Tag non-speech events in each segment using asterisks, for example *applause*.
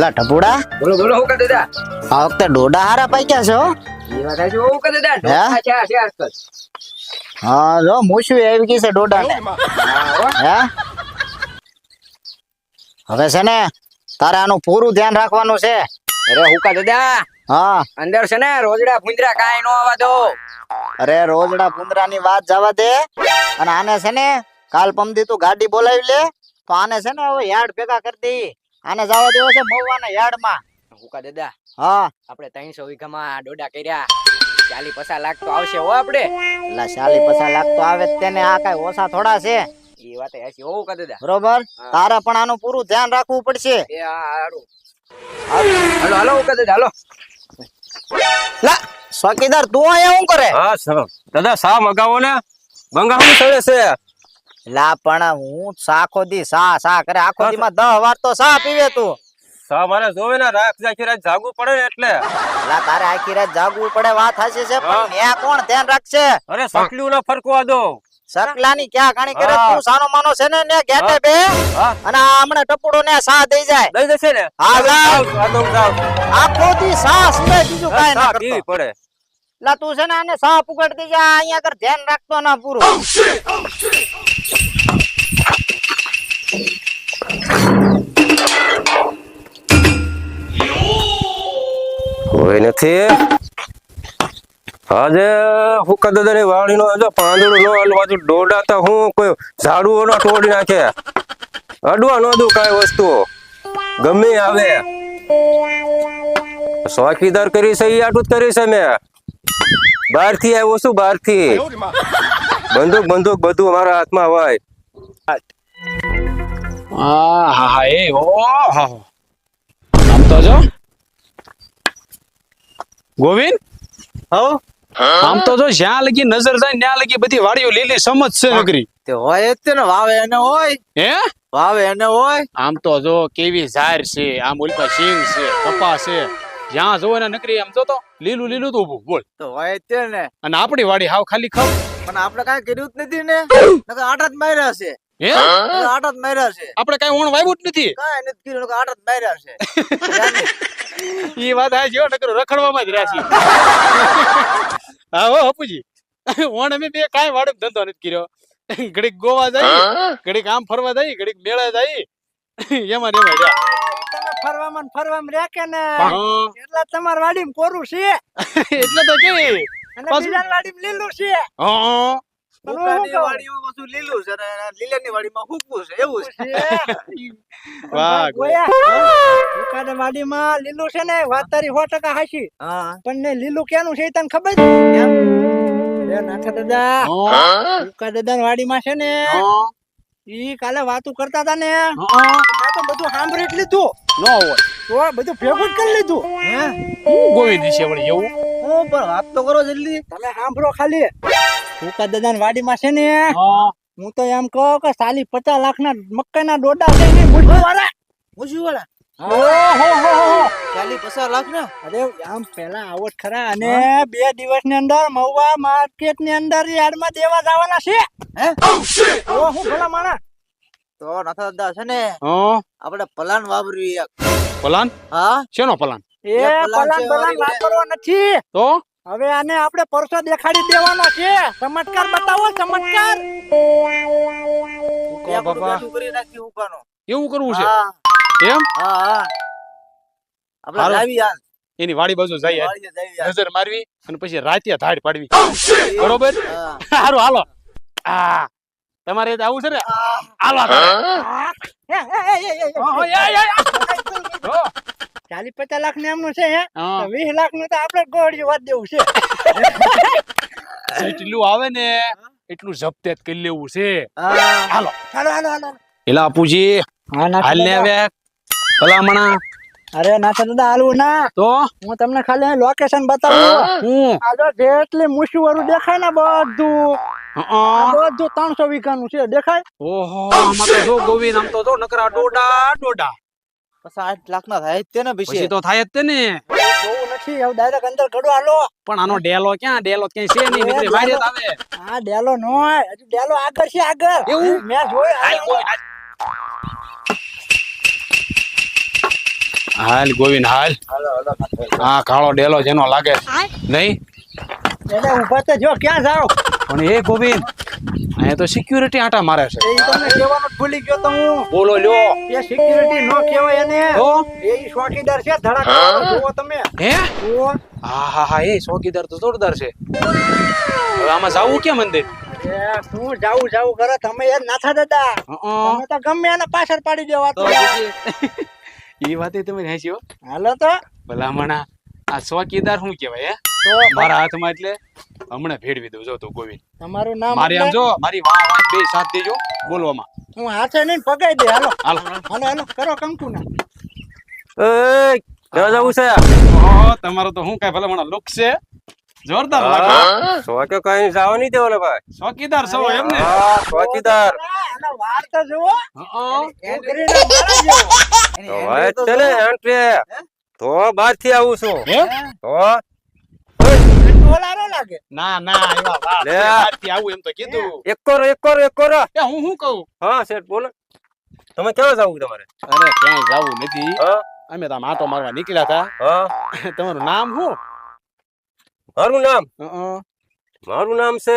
લા ટપુડા? બોલો બોલો હું કહે દાદા. આ વખતે ડોડા હારા પાક્યા છો? એ વાત છે હું કહે દાદા ડોડા છે છે આજકાલ. હા જો મૂછવી આવી ગઈ છે ડોડા ને હા, હવે છે ને તારે આનું પૂરું ધ્યાન રાખવાનું છે. અરે હું કહે દાદા હા. અંદર છે ને રોજડા ભૂંદરા કાંઈ નો આવવા દો. અરે રોજડા પુંદરાની વાત જવા દે. અને આને છે ને કાલ પમદી તું ગાડી બોલાવી લે તો આને છે ને હવે યાર્ડ ભેગા કરી દઈ આને જવા દેવો છે મહુવાના યાર્ડમાં. હુકા દાદા? હા. આપણે ત્રણસો વીઘામાં ડોડા કર્યા. ચાલી પસા લાખ તો આવશે હો આપણે. એટલે ચાલી પસા લાખ તો આવે તેને આ કઈ ઓછા થોડા છે. એ વાત હાચી, હો કા દાદા? બરોબર? તારા પણ આનું પૂરું ધ્યાન રાખવું પડશે. એ હા હારું. હાલો હાલો હુકા દાદા હાલો. લા ચોકીદાર તું અહીંયા શું કરે? હા સર દાદા સા મગાવો ને. મંગાવું સડે છે. લા પણ હું સાખો દી સા સા કરે. આખો દી માં 10 વાર તો સા પીવે તું. સા મારે જોવે ને રાખ આખી રાત જાગવું પડે ને એટલે. લા તારે આખી રાત જાગવું પડે વાત હાસી છે પણ મે કોણ ધ્યાન રાખશે? અરે સકલ્યું ના ફરકવા દો. સરકલાની ક્યાં કાણી કરે? તું સાનો માનો છે ને ને ગેટે બે? અને હમણાં ટપુડો ને સા દઈ જાય. દઈ દેશે ને? હા, જાવ. આખો દી સા સિવાય બીજું કાઈ ના કરતો. પડે. લા તું છે ને આને સાપ દઈ જા અહીંયા કર ધ્યાન રાખતો ના પૂરું. કોઈ નથી. આજે હું દાદાની વાડીનો આજે પાંદડું નો હલવા જો ડોડા તો હું કોઈ ઝાડુઓ નો તોડી નાખે. અડવા નો દઉં કાંઈ વસ્તુ. ગમે આવે. ચોકીદાર કરી છે એ આટલું જ કરી છે મેં. બહારથી આવ્યો છું બહારથી બંદૂક બંદૂક બધું અમારા હાથમાં હોય. હા હા હા એ ઓ હા આમ તો જો. ગોવિંદ? હો? આમ તો જો જ્યાં લગી નજર જાય ત્યાં લગી બધી વાડીઓ લીલી સમજ છે નગરી તે હોય જ ને વાવે એને હોય. હે? વાવે એને હોય. આમ તો જો કેવી ઝાર છે આમ ઉલ્પા સિંગ છે કપા છે. જ્યાં જોવો ને નકરી એમ જો તો લીલું લીલું તો ઉભું બોલ. તો હોય તે ને. અને આપણી વાડી હાવ ખાલી ખાવ. પણ આપણે કાઈ કર્યું જ નથી ને. નકર આટા જ માર્યા છે. હે? આટા જ માર્યા છે. આપણે કઈ ઓણ વાવ્યું જ નથી. કાંઈ નથી કર્યું નકર આટા જ માર્યા છે. જાને. *laughs* ઈ વાત આ જો નકર રખડવામાં જ રહ્યા છીએ. *laughs* હા હો હપુજી. *laughs* ઓણ અમે બે કાંઈ વાડે ધંધો નથી કર્યો. ઘડીક ગોવા જાય ઘડીક આમ ફરવા જાય ઘડીક મેળા જાય એમાં રેવા. તમે ફરવામાં ફરવામાં રહ્યા કે ને એટલે વાડી વાડીમાં કોરું છે. એટલે તો કે અને પાછું- વાડીમાં લીલું છે. હા લીલું છે અને લીલાની વાડીમાં હૂકવું છે એવું છે. *laughs* વાહ વાડીમાં લીલું છે ને વાત તારી સો ટકા હાચી. હા. પણ ને લીલું ક્યાંનું છે ઈ તને ખબર છે? નાથા દાદા દાદા વાડીમાં છે ને ઈ કાલે વાતું કરતા હતા ને. હા. તો બધું સાંભળી જ લીધું. ન હોય. તો બધું ભેગું કરી લીધું. હું? ગોવિંદ વિશે વળી એવું? હું પણ વાત તો કરો જલ્દી. તમે સાંભળો ખાલી. દુકા દાદા વાડીમાં છે ને હું. તો એમ કહું કે સાલી પચાસ લાખ ના મકાઈ ના ડોડા છે ને મુઠ્ઠી વાળા. મૂછું વાળા ચાલી પચાસ લાખ ને અરે આમ પેલા આવો જ ખરા. અને બે દિવસની અંદર મહુવા માર્કેટની અંદર યાર્ડમાં દેવા જવાના છે. હે ઓ હું ભલા તો નાથા દાદા છે ને હા? આપણે પલાન વાપરવી એક. પલાન? હા? શેનો પલાન? એ પલાન પલાન છે વાપરવો નથી. તો? હવે આને આપણે પરસો દેખાડી દેવાનો છે. ચમત્કાર બતાવો ચમત્કાર. એવું કરવું છે? એમ? હા હા. આપણે લાવી યાર એની વાડી બાજુ જઈએ. નજર મારવી અને પછી રાતે ધાડ પાડવી. બરોબર? હા. સારું હાલો. આ. તમારે આવું છે ને? હાલો. ચાલીસ પચાસ લાખ ને એમનું છે વીસ લાખનું તો આપડે ગોળી વાત દેવું છે. જેટલું આવે ને એટલું જપ્તે કરી લેવું છે. હાલો. હાલો હાલો હાલો. એલા આપુજી હા હાલ ને હવે. ભલામણા અરે નાથા દાદા હાલવું ના. તો? હું તમને ખાલી લોકેશન બતાવું. હું. આ જો જેટલી મૂછું વાળું દેખાય ને બધું. બધું ત્રણસો વીઘાનું છે દેખાય? ઓહો આમાં તો જો ગોવિંદ આમ તો જો નકરા ડોડા ડોડા. પચાસ આઠ લાખ ના થાય તે ને પછી. પછી તો થાય જ તે ને. જોવું પછી હવે ડાયરેક્ટ અંદર કડો હાલો. પણ આનો ડેલો ક્યાં ડેલો છે નહીં આવે ડેલો નો હજુ ડેલો આગળ છે આગળ. એવું? મેં જોયું હાલ ગોવિંદ, હાલ. હા કાળો ડેલો જેનો લાગે નહીં? એટલે ઊભા તો જો ક્યાં જાઓ? પણ એ ગોવિંદ અહીંયા તો સિક્યુરિટી આટા મારે છે. તમને કહેવાનું ભૂલી ગયો તો હું. બોલો લ્યો. એ સિક્યુરિટી નો કહેવાય એને. તો એ ઈ ચોકીદાર છે ધડાકા તમે. હે? ઓ હા હા હા એ ચોકીદાર તો જોરદાર છે. હવે આમાં જાવું કે મંદિર? એ શું જાવું જાવું કરે? તમે યાર નાથા દાદા. હં. તમે તો ગમે એને પાછળ પાડી દેવા તો *laughs* એ વાતે તમે હેસી હાલો તો. ભલામણા. આ ચોકીદાર શું કહેવાય હે? તો મારા હાથમાં એટલે હમણે ભેળવી દઉં જો તો ગોવિંદ. તમારું નામ મારી આમ જો મારી વાહ વાહ બે સાથ દેજો બોલવામાં. હું હાથે નહીં પગાઈ દે હાલો. હાલો. હાલો હાલો કરો કંકુ ના એ ક્યાં જવું છે? ઓહો, તમારો તો શું કઈ ભલામણા લુક છે? જોરદાર લાગે. સો કઈ જાવ નહીં દેવો ભાઈ. ચોકીદાર છો એમ ને હા ચોકીદાર આનો વાર તો જુઓ. હં. જ એન્ટ્રી તો બહારથી આવું છું. તો ટોલારો લાગે. ના ના એવા વાત લે. છે. બહારથી આવું એમ તો કીધું. એકોરો એકોરો એકોરો એ હું શું કહું? હા શેઠ બોલો. તમે ક્યાં જવું તમારે? અરે ક્યાંય જાવું નથી. અમે તો આટો મારવા નીકળ્યા હતા. *laughs* તમારું નામ શું? મારું નામ? મારું નામ છે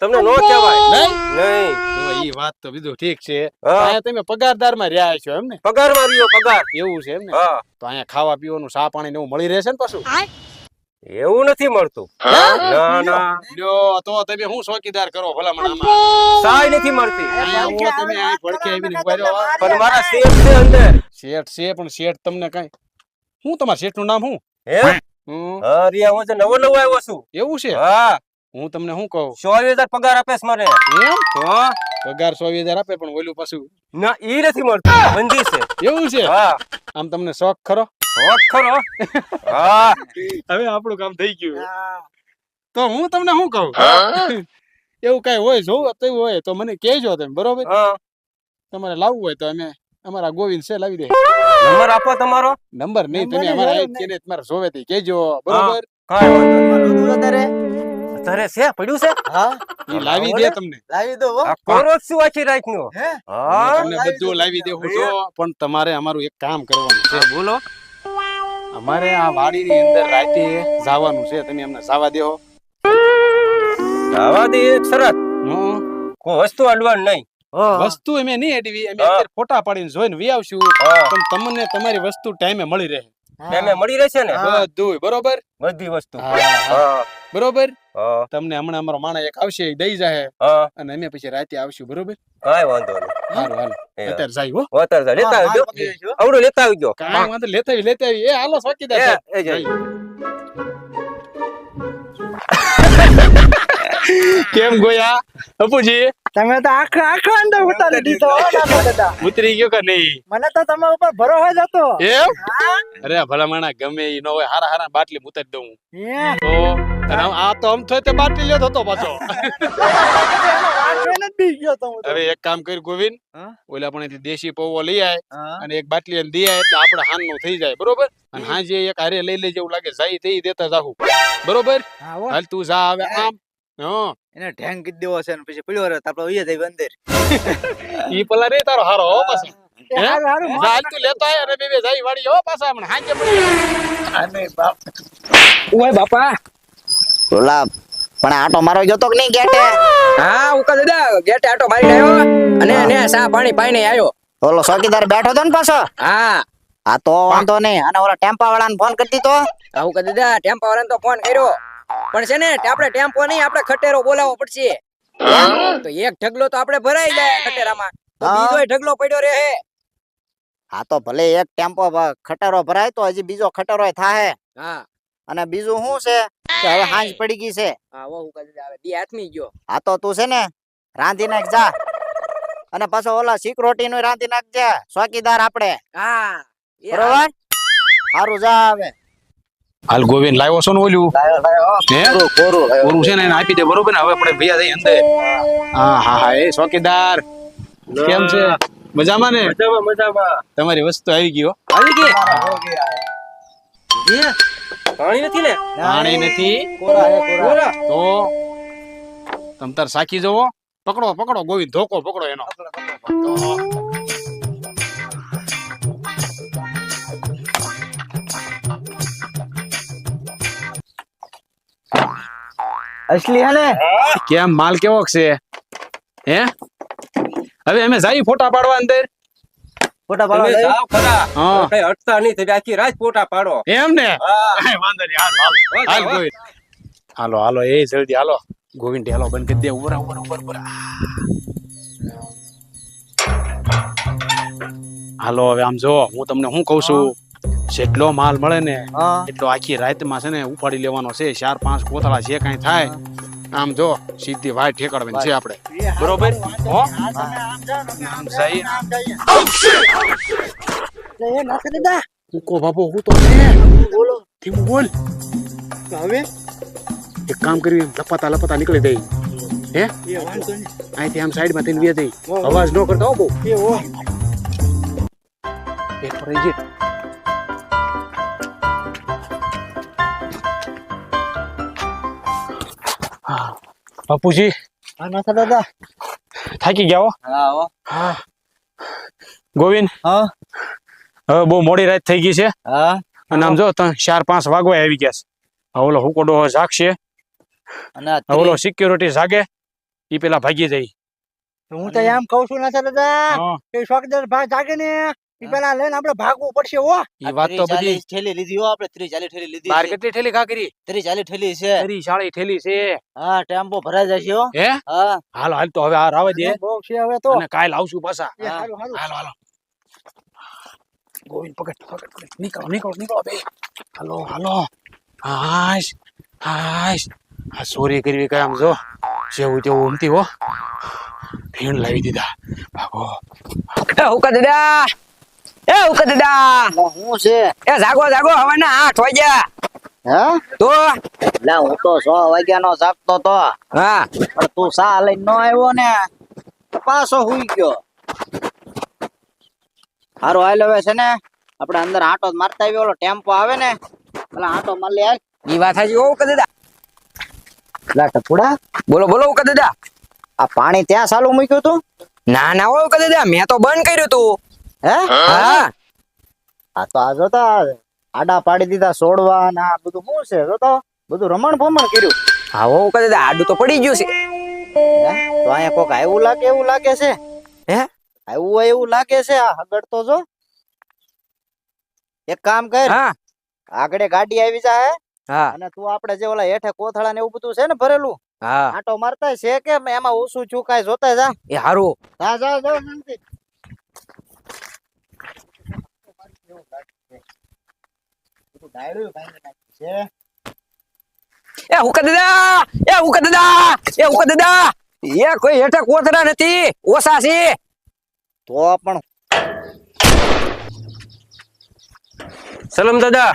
તમને નો કહેવાય. નહીં? નહીં. તો ઈ વાત તો બીજું ઠીક છે. હા. અહીંયા તમે પગારદારમાં રહ્યા છો એમ પગાર પગાર રહ્યો પગાર. એવું છે એમ ને? હા. તો અહીંયા ખાવા પીવાનું ચા પાણી ને એવું મળી રહેશે ને પાછું? એવું નથી મળતું. ના ના લ્યો તો તમે શું ચોકીદાર કરો ભલામણામાં સાય નથી મળતી. અહીંયા તમે અહીં ભડકે આવીને ઊભા રહ્યો. પણ મારા શેઠ છે અંદર. શેઠ છે પણ શેઠ તમને કઈ? હું તમારા શેઠનું નામ હું? હે? હમ, હું તો નવો નવો આવ્યો છું. એવું છે? હા. હું તમને શું કહું? ચોવીસ હજાર પગાર આપે છે મને. એમ? તો પગાર ચોવીસ હજાર આપે પણ ઓલું પાછું ના ઈ નથી મળતું. બંધી છે. એવું છે? હા. આમ તમને શોખ ખરો? શોખ ખરો? હવે આપણું કામ થઈ ગયું. તો હું તમને શું કહું? એવું કઈ હોય જોવું તો હોય તો મને કહેજો તમે બરોબર? તમારે લાવવું હોય તો અમે અમારા ગોવિંદ છે લાવી દે. નંબર આપો તમારો. નંબર નહીં તમે અમારા એક કેને તમારે જોવે તે કહેજો બરોબર? કાંઈ વાંધો નહીં. તારે છે? પડ્યું છે? હા. ઈ લાવી દે તમને. લાવી દો કોરો શું આખી રાત નો હે? હા તમને બધું લાવી દેવું છો પણ તમારે અમારું એક કામ કરવાનું છે. બોલો. અમારે આ વાડીની અંદર રાતે જવાનું છે. તમે અમને જવા દેહો જવા દે એક શરત. હં. કોઈ વસ્તુ અડવાનું નહીં. વસ્તુ અમે નહીં અડવી અમે ફોટા પાડીને જોઈને વી આવશું. પણ તમને તમારી વસ્તુ ટાઈમે મળી રહે. એને મળી રહેશે ને? બધું બરોબર? બધી વસ્તુ. હા, હા. હા. બરોબર? તમને હમણાં અમારો માણસ એક આવશે એ દઈ જાહે. અને અમે પછી રાતે આવશું બરોબર? કાંઈ વાંધો નહીં. હારું હાલો અત્યારે જાય હો. વાતર જા, લેતા આવજો. આવડું લેતા આવજો. કાંઈ વાંધો લેતા આવી લેતા આવી એ હાલો એ જઈ. *laughs* કેમ ગોયા અપુજી તમે તો આખો આખો અંદર ઉતારી દીધો દાદા. ઉતરી ગયો કે નહીં? મને તો તમારા ઉપર ભરોસો જ હતો. એમ? અરે ભલા માણા ગમે ઈ ન હોય હારા હારા બાટલી ઉતારી દઉં. તો આમ- આ તો આમ થોય તે બાટલી લેતો હતો પાછો. હવે એક કામ કર ગોવિંદ ઓલા પણ દેશી પૌવો લઈ આય અને એક બાટલી અને દી આય એટલે આપણે હાનનું થઈ જાય બરોબર? અને હાજી એક હારે લઈ લેજે એવું લાગે જાય તે દેતા જાહુ. બરોબર? હા, હાલ તું જા આવે આમ હા. એને ઢેંગ કીધ દેવો છે ને પછી પડ્યો રે આપડે ઉઈએ જઈએ અંદર. *laughs* ઈ પેલા રે તારો હારો હો પાછો. હારું, હારું, હાલ તું લેતો આય અને બે બે જાય વાળી હો પાછા હમણાં. હાંજે મળી ઓય બાપા. ઓલા પણ આટો મારો ગયો તો કે નહીં ગેટે? હા ઉકા દાદા ગેટે આટો મારીને આવ્યો અને ને સા પાણી પાઈને આવ્યો ઓલો ચોકીદાર બેઠો તો ને પાછો? હા. આ તો વાંધો નહીં. અને ઓલા ટેમ્પા વાળાને ફોન કરી દીધો? આ ઉકા દાદા ટેમ્પો વાળાને તો ફોન કર્યો. પણ છે ને આપણે ટેમ્પો નહીં આપણે ખટેરો બોલાવવો પડશે. તો એક ઢગલો તો આપણે ભરાઈ જાય ખટેરામાં. બીજો ઢગલો પડ્યો રહે. હા તો ભલે એક ટેમ્પો ખટારો ભરાય તો હજી બીજો ખટારો થાય હા. અને બીજું શું છે? કે હવે હાંજ પડી ગઈ છે. હા વો ઉકા દાદા હવે દી હાથમી ગયો હા તો તું છે ને રાંધી નાખ જા. અને પાછો ઓલા સિક્યુરિટી નું રાંધી નાખજે. ચોકીદાર આપણે. હા. બરોબર? સારું જા હવે. હાલ ગોવિંદ લાવ્યો છો ને ઓલું? હે ઓરું છે ને એને આપી દે બરોબર ને? હવે આપણે ભૈયા જઈ અંદર. હા હા હા એ ચોકીદાર. કેમ છે? મજામાં ને? મજામાં મજામાં. તમારી વસ્તુ આવી ગયો આવી ગઈ? પાણી નથી ને? પાણી નથી. કોરા તો તમ તાર સાખી જવો. પકડો પકડો ગોવિંદ ધોકો પકડો એનો. અસલી હે કેમ? માલ કેવો છે? હે? હવે અમે જઈ ફોટા પાડવા અંદર. ફોટા પાડવા જાવ ખરા. હા. કઈ હટતા નહીં તમે આખી રાત ફોટા પાડો. એમ ને? હા. વાંધો નહીં. હાલો હાલો. હાલ હાલો, ગોવિંદ. હાલો હાલો. એ જલ્દી હાલો. ગોવિંદ હાલો બંધ કરી દે. ઉપર ઉપર ઉપર ઉપર હાલો હવે આમ જો હું તમને શું કહું છું? જેટલો માલ મળે ને એટલો આખી રાતમાં છે ને ઉપાડી લેવાનો છે. ચાર પાંચ કોથળા જે કાંઈ થાય આમ જો સીધી વાય ઠેકડવાની છે આપણે. બરોબર? હો? આમ સહી ઉકો બાપુ હું તો બોલો. ધીમું બોલ. હવે? એક કામ કરવી લપાતા લપાતા નીકળી દઈ હે? એ અહીંથી આમ સાઈડમાં થઈને વે દઈ અવાજ ન કરતા હો બહુ. એ હો. બાપુજી. હા નાથા દાદા. થાકી ગયા હો? હા હો હા. ગોવિંદ? હા. હવે બહુ મોડી રાત થઈ ગઈ છે. હા. અને આમ જો ત્રણ ચાર પાંચ વાગવા આવી ગયા છે. ઓલો હુકો ડોહો જાગશે. અને ઓલો સિક્યોરિટી જાગે એ પેલા ભાગી જાય. હું તો એમ કઉ છું નાથા દાદા કે ચોકીદાર ભાગ જાગે ને. ઈ પેલા લઈને આપણે ભાગવું પડશે ઓ એ વાત તો બધી ઠેલી લીધી હો આપણે 30 40 ઠેલી લીધી બાર કેટલી ઠેલી ખા કરી ત્રીસ ચાલીસ થેલી છે. તારી શાળી ઠેલી છે. હા ટેમ્પો ભરાઈ જશે હો. હે? હા. હાલો હાલ તો હવે આ રાવે દે. બહુ છે હવે તો. અને કાલ આવશું પાછા. હારું હાલો હાલો. ગોવિંદ પકડ પકડ પકડ. નીકળો નીકળો નીકળો બે. હાલો હાલો. હાશ હાશ. આ ચોરી કરવી કઈ આમ જો જેવું તેવું ઉમતી હો. ભીણ લાવી દીધા. ભાગો. હુકા દાદા. એ હુકા દાદા હું છે? એ જાગો જાગો હવે ના આઠ વાગ્યા. હે? તો? લે હું તો સો વાગ્યાનો જાગતો તો. હા. પણ તું સા લઈને નો આવ્યો ને? પાછો હુઈ ગયો. હારો હાલ હવે છે ને આપણે અંદર આટો જ મારતા આવ્યો. ઓલો ટેમ્પો આવે ને પેલા આટો મારી હાલ. ઈ વાત હાજી ઓ હુકા દાદા લા ટપુડા. બોલો બોલો હુકા દાદા આ પાણી ત્યાં ચાલુ મૂક્યું તું? ના ના ઓ હુકા દાદા મેં તો બંધ કર્યું તું. હે? હા. આ તો આ જોતા આડા પાડી દીધા છોડવા ને આ બધું શું છે? જોતો? બધું રમણ ભમણ કર્યું. હા હો દાદા આડું તો પડી ગયું છે. તો અહીંયા કોક આવ્યું લાગે એવું લાગે છે? હે? આવ્યું હોય એવું લાગે છે? આ હગડ તો જો. એક કામ કર. હા. આગળ ગાડી આવી જાય હા. અને તું આપણે જે ઓલા હેઠે કોથળા ને એવું બધું છે ને ભરેલું હા. આટો મારતા છે કે એમાં ઓછું ચૂકાય જોતા જા. એ હારું. જા જા જા શાંતિ. ડાયડું ભાંગી નાખ્યું છે. એ હુકા દાદા એ હુકા દાદા એ હુકા દાદા. એ કોઈ હેઠે કોથળા નથી ઓછા છે. તો પણ સલમ દાદા.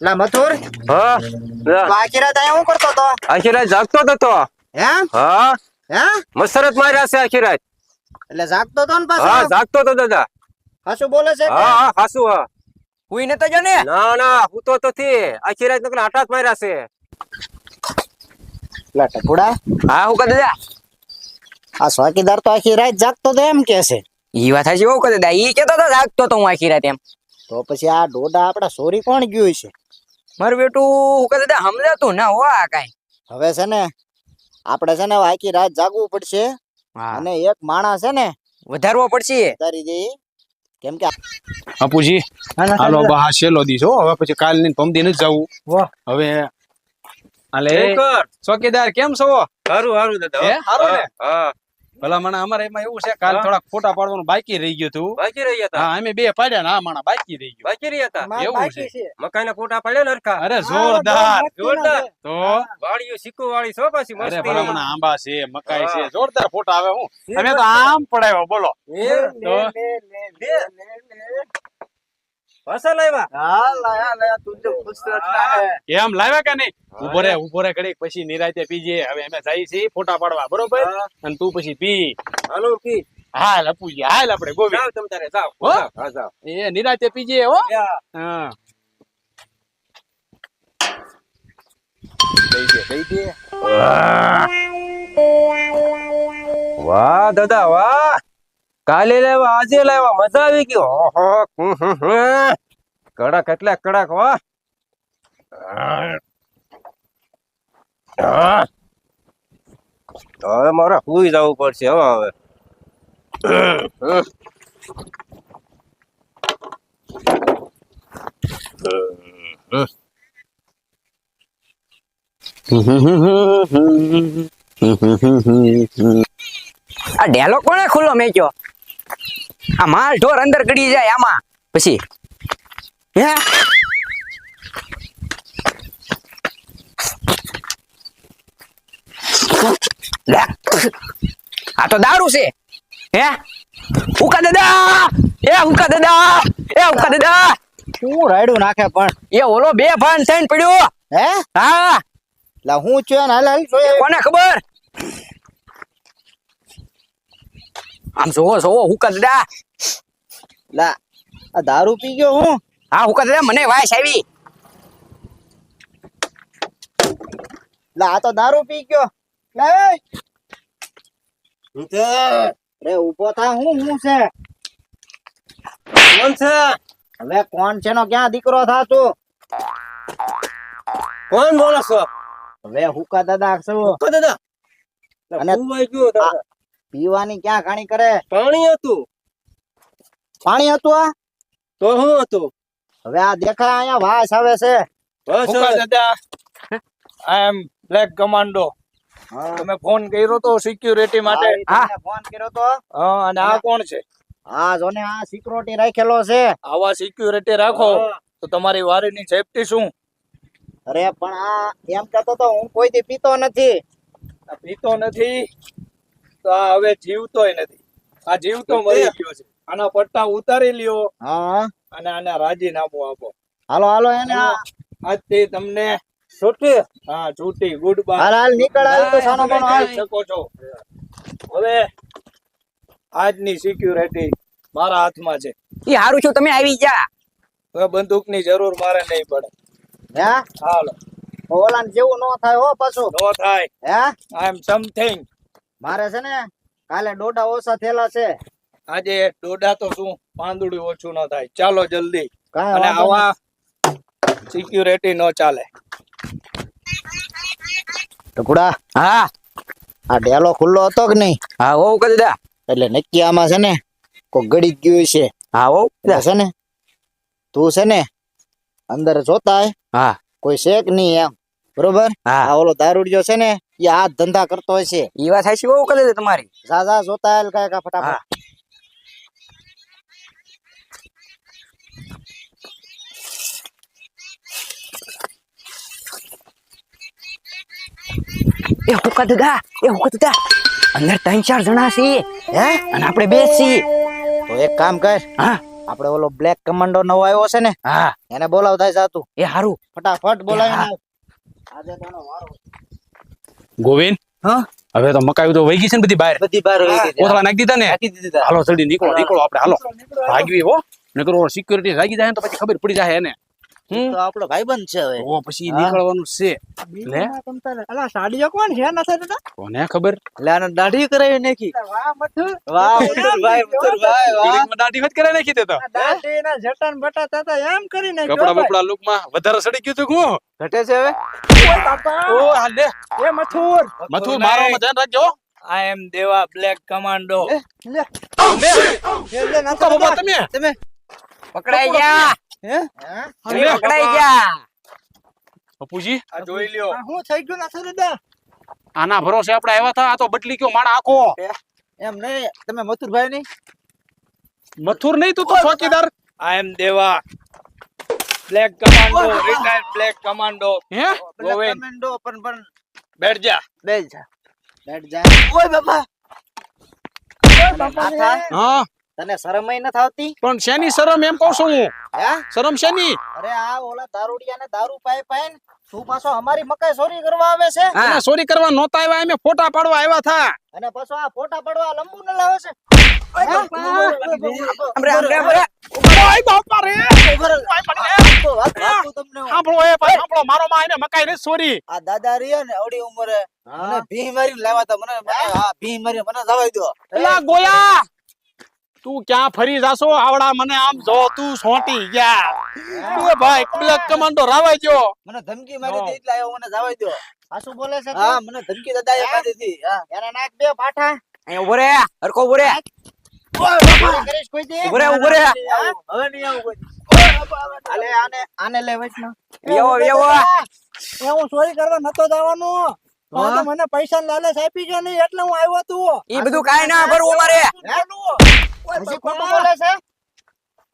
ના મથુર? હા? તો આખી રાત કરતો તો જાગતો હતો. હે? હા? હે? મસરત માર્યા છે આખી રાત એટલે જાગતો તો ને હા જાગતો હતો દાદા. હાસુ બોલે છે હા હા હાસુ હા. હુઈ નતો જો ને ના ના હું તો નથી આખી રાત નકલા આટાત માર્યા છે. લા ટકોડા હા હુકા દાદા આ સ્વાકીદાર તો આખી રાત જાગતો તો એમ કે છે. ઈ વાત હાજી હું હુકા દાદા ઈ કેતો તો જાગતો તો હું આખી રાત એમ. તો પછી આ ડોડા આપડા સોરી કોણ ગયું છે મારું બેટું હુકા દાદા સમજાતું ના હો આ કાઈ. હવે છે ને આપણે છે ને આખી રાત જાગવું પડશે હા. અને એક માણસ છે ને વધારવો પડશે. તારી દે. કેમ કે અપુજી હાલો બા છેલ્લો દિવસ હો. હવે પછી કાલની પમદી નથી જવું વાહ. હવે હાલે. ચોકીદાર કેમ છો? હારું હારું દાદા? હારું ને? હા. ભલા મને અમારે એમાં એવું છે કાલ થોડા થોડાક ફોટા પાડવાનું બાકી રહી ગયું હતું બાકી રહ્યા હતા હા અમે બે પાડ્યા ના આ માણા બાકી રહી ગયું. બાકી રહ્યા હતા એવું છે. મકાઈ ના ફોટા પાડ્યા લડકા અરે જોરદાર. જોરદાર. તો? વાળીઓ સિક્કો વાળી છો પાછી અરે ભલા મને આંબા છે મકાઈ છે જોરદાર ફોટા આવે હું. અમે તો આમ પડાવ્યો બોલો. તો? લે, લે, લે, લે, લે. પાછા લાવ્યા? હા, લાયા, લાયા, તુજે ખુશ રખના હે. એમ લાવ્યા કે નહીં? ઊભો રે ઊભો રે ઘડીક પછી નિરાતે પીજે. હવે અમે જઈએ છીએ ફોટા પાડવા બરોબર? અને તું પછી પી. હાલો કી હાલ અપુજી હાલ આપણે ગોવિંદ. જાઓ તમ તારે જાઓ. હા? જાઓ એ નિરાતે પીજે હો? હા. દઈ દે દઈ દે. વાહ દાદા વાહ. કાલે લેવા આજે લાવ્યા, મજા આવી હમ. કડક એટલે કડક વાહ હવે મારે સુઈ જવું પડશે હવે હવે. આ ડેલો કોણે ખુલ્લો મેક્યો? આ માલ ઢોર અંદર ગડી જાય આમાં. પછી હે? આ તો દારૂ છે. હે? ઉકા દાદા એ ઉકા દાદા એ ઉકા દાદા શું રાયડું નાખે પણ? એ ઓલો બે ભાન થઈને પડ્યો. હે? હા. લા હું છું હાલ હાલ કોને ખબર? આમ જોવો જોવો હુકા દાદા લા આ દારૂ પી ગયો હું. હા હુકા દાદા મને વાસ આવી. લા આ તો દારૂ પી ગયો. લે રે ઊભો થા હું હું છે? કોણ છે? હવે કોણ છે નો ક્યાં દીકરો થા તું? કોણ બોલો છો? હવે હુકા દાદા શું હુકા દાદા? અને અને ગયો દાદા પીવાની ક્યાં ખાણી કરે? પાણી હતું. પાણી હતું આ? તો શું હતું? હવે આ દેખાય અહીંયા વાસ આવે છે. આઈ એમ બ્લેક કમાન્ડો હા. તમે ફોન કર્યો તો સિક્યુરિટી માટે. હા, ફોન કર્યો તો. હા અને આ કોણ છે? હા જોને આ સિક્યુરિટી રાખેલો છે. આવા સિક્યુરિટી રાખો. તો તમારી વારીની સેફટી શું? અરે પણ આ એમ કહેતો તો હું કોઈ દી પીતો નથી. આ પીતો નથી. તો આ હવે જીવતોય નથી. આ જીવતો મરી ગયો છે. આના પટ્ટા ઉતારી લ્યો હા. અને આને રાજીનામું આપો. હાલો હાલો એને આ આજથી તમને છૂટી. હા છૂટી. ગુડ બાય હાલ હાલ નીકળ હાલ તો સાનો માનો હાલ. શકો છો. હવે આજની સિક્યુરિટી મારા હાથમાં છે. એ હારું છું તમે આવી જા. હવે બંદૂકની જરૂર મારે નહીં પડે. હે? હાલો. ઓલાને જેવું નો થાય હો પાછું. નો થાય. હે? આઈ એમ સમથિંગ મારે છે ને કાલે ડોડા ઓછા થયેલા છે. આજે ડોડા તો શું પાંદડું ઓછું ન થાય. ચાલો જલ્દી. કાંઈ અને આવા સિક્યુરિટી નો ચાલે. ટુકડા હા. આ ડેલો ખુલ્લો હતો કે નહીં? હા હોવ કરી દે. એટલે નક્કી આમાં છે ને કોઈ ગળી ગયું છે. હા હોવ છે ને તું છે ને અંદર જોતા હા. કોઈ છે કે નહીં એમ. બરોબર? હા. આ ઓલો દારૂડિયો છે ને એ આ ધંધા કરતો હોય છે. એ વાત થાય છે બહુ હુકા દાદા તમારી. જા જોતા હાલ કાંઈ કાંઈ ફટાફટ. એ હુકા દાદા એ હુકા દાદા અંદર ત્રણ ચાર જણા છે હે? અને આપણે બે છીએ. તો એક કામ કર હા. આપણે ઓલો બ્લેક કમાન્ડો નવો આવ્યો છે ને હા. એને બોલાવતા જાતું એ હારું. ફટાફટ બોલાવીને આવ. આજે તો એનો વારો ગોવિંદ? હા? હવે તો મકાઈ તો વહી ગઈ છે ને બધી બહાર. બધી બહાર વહી ગઈ. કોથળા નાખી દીધા ને? નાખી દીધી. હાલો જલ્દી નીકળો નીકળો આપણે હાલો. ભાગવી હો. નકર સિક્યુરિટી લાગી જાય ને તો પછી ખબર પડી જાય એને. તો આપણો ભાઈબંધ છે હવે. ઓ પછી નીકળવાનું છે. લે બીજું તમ તારે. અલા સાડીઓ કોણ છે નથી દાદા કોને ખબર? લે આને દાઢી કરાવી નાખી. વાહ મથુર વાહ મુતુરભાઈ ભાઈ વાહ. દાઢી વધ કરાવી નાખી તે તો? દાઢી ના જટન બટા તાતા એમ કરી નાખ્યો કપડા બપડા લુકમાં વધારે સડી ગયું તું હું ઘટે છે હવે? ઓ બાપા. ઓ હાલ લે. એ મથુર મથુર મારો ધ્યાન રાખજો. આઈ એમ દેવા બ્લેક કમાન્ડો. લે લે. ના તમે? તમે પકડાઈ જા હે? તમે પકડાઈ ગયા. બાપુજી આ જોઈ લ્યો. આ હું થઈ ગયું નથી દાદા? આના ભરોસે આપણે આવ્યા હતા આ તો બદલી ગયો માણા આખો. એમ નહીં તમે મથુરભાઈ નહીં? મથુર નહીં તું તો ચોકીદાર. I am Deva black commando retired black commando હે? ગોવિંદ કમાન્ડો પણ પણ. બેઠ જા બેઠ જા બેઠ જા ઓય બાપા બાપા. હા? તને શરમય ન થાવતી પણ શેની શરમ? એમ કહું છું હું. હે? શરમ શેની? અરે આ ઓલા દારૂડિયાને દારૂ પાઈ પાઈને તું પાછો અમારી મકાઈ ચોરી કરવા આવે છે? અને ચોરી કરવા નહોતા આવ્યા અમે ફોટા પાડવા આવ્યા થા. અને પાછો આ ફોટા પાડવા લંબુ ન લાવે છે? ઓય બાપા રે. સાંભળો એ ભાઈ સાંભળો. મારો માં એને મકાઈ ને સોરી આ દાદા રહ્યા ને અવડી ઉંમરે. મને ભી મારીને લાવ્યા તા. મને મને ભી મારી મને જવાય દો એલા ગોયા. તું ક્યાં ફરી જાશો? આવડા મને આમ જો તું સોટી ગયા. એ ભાઈ બ્લેક કમાન્ડો રાવાઈ ગયો મને ધમકી મારી દે એટલે આવ્યો મને જવાય દો આસુ બોલે છે હા મને ધમકી દાદા એ મારી હતી હા. એના નાક બે પાઠા અહીંયા ઊભો રે હરકો ઊભો રે. કરીશ કોઈ દે? ઊભો રે ઊભો રે. હવે નહીં આવું કોઈ આને આને લેવાઈશ ના એવો એવો એ હું ચોરી કરવા નતો જવાનું. તો મને પૈસા લાલચ આપી ગયો નહીં એટલે હું આવ્યો તું. એ બધું કાઈ ના ભરવું મારે હજી ખોટું બોલે છે?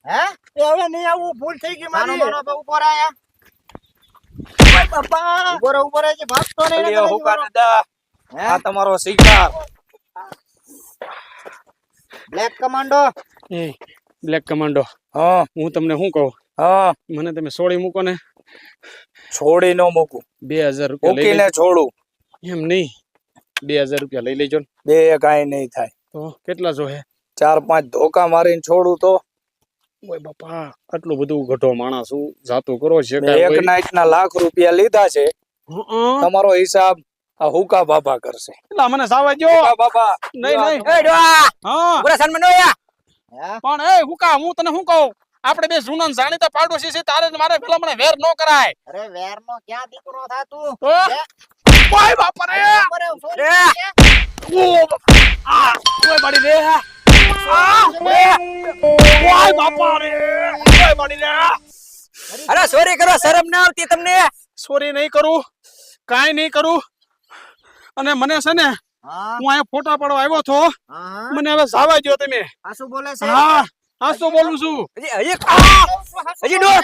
હે? એ હવે નહીં આવું ભૂલ થઈ ગઈ મારી. રહે આયા. બાપા ભાગતો નહીં ને? આ તમારો શિકાર. બ્લેક કમાન્ડો એ બ્લેક કમાન્ડો હા. હું તમને શું કહું? હા. મને તમે સોળી મૂકો ને. છોડી નો મૂકું. બે હજાર રૂપિયા છોડું. એમ નહીં. બે હજાર રૂપિયા લઈ લેજો બે કાંઈ નહીં થાય. તો કેટલા જો ચાર પાંચ ધોકા મારીને છોડું તો. ઓય બાપા આટલું બધું ઘટો માણસ હું જાતું કરો છે એક નાઈટ ના લાખ રૂપિયા લીધા છે. તમારો હિસાબ આ હુકા બાબા કરશે. એટલા મને સાવા જો બાબા નહીં નહીં એ ડોહા હા. ઊભો રે સન્માન નો યા હે? પણ એ હુકા હું તને શું કહું? આપણે બે જૂના જાણીતા પાડોશી છે તારે મારે પેલા મને વેર નો કરાય. અરે વેર નો ક્યાં દીકરો થા તું? તો ઓય બાપા રે ઊભો રહે, ચોરી રે. કરી છે. ઓ આ ઓય બાડી રે આ ઓય બાપા ઓય બાડી રે અરે સોરી કરો શરમ ના આવતી તમને. સોરી નહીં કરું કાઈ નહીં કરું. અને મને છે ને હું. અહીંયા ફોટા પાડવા આવ્યો છો મને હવે જાવા દ્યો તમે. આ શું બોલે છે? હા હા શું બોલું છું? હજી હજી!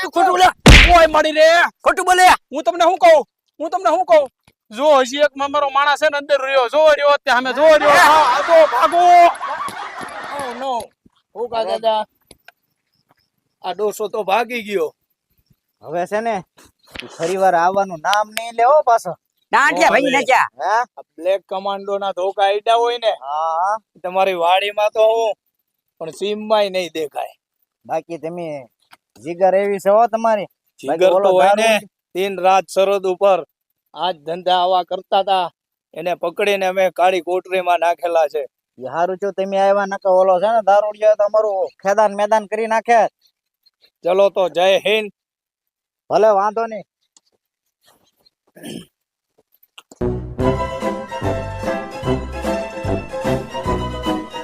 તું ખોટું બોલે. ઓય માડી રે. ખોટું બોલે. હું તમને શું કહું? હું તમને શું કહું? જો હજી એક મારો માણસ છે ને અંદર રહ્યો જો રહ્યો તે અમે જો રહ્યો. હા, આ તો ભાગો. ઓ નો. હુકા દાદા. આ ડોસો તો ભાગી ગયો. હવે છે ને ફરી વાર આવવાનું નામ નહીં લેવો પાછો. દાંડિયા ભાઈ ને ક્યાં બ્લેક કમાન્ડો ના ધોકા આઈડા હોય ને હા તમારી વાડીમાં તો હું પણ સીમમાં નહીં દેખાય. બાકી તમે જીગર એવી છે હો તમારી. જીગર તો હોય ને દિન રાત સરહદ ઉપર આજ ધંધા આવા કરતા હતા એને પકડીને અમે કાળી કોટરીમાં નાખેલા છે. હારું છું તમે આવ્યા નકા ઓલો છે ને દારૂડિયો તમારું ખેદાન મેદાન કરી નાખે. ચલો તો જય હિન્દ. ભલે વાંધો નહીં.